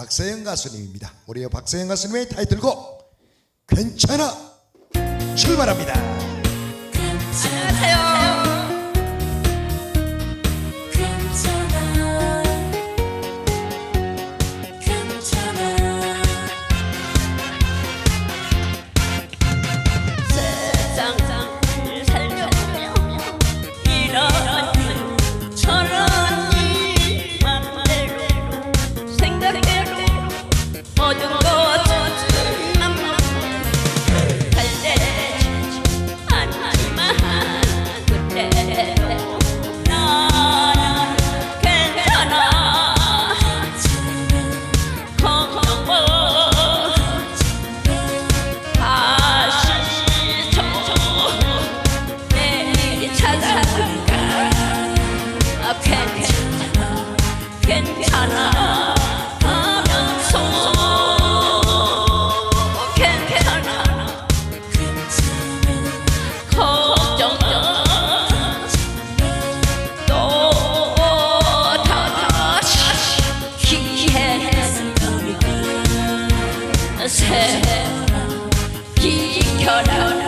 박서영 가수님입니다. 우리의 박서영 가수님의 타이틀곡 괜찮아 출발합니다. 괜찮아. 알아서 괜찮아. 걱정 또 다시 기회 새 지켜라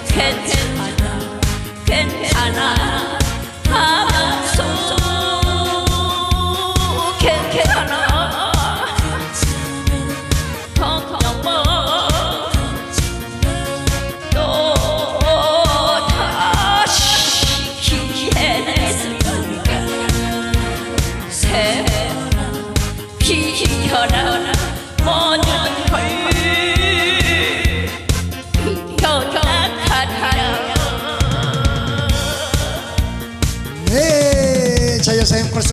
Kent Ana, Kent Ana. sempre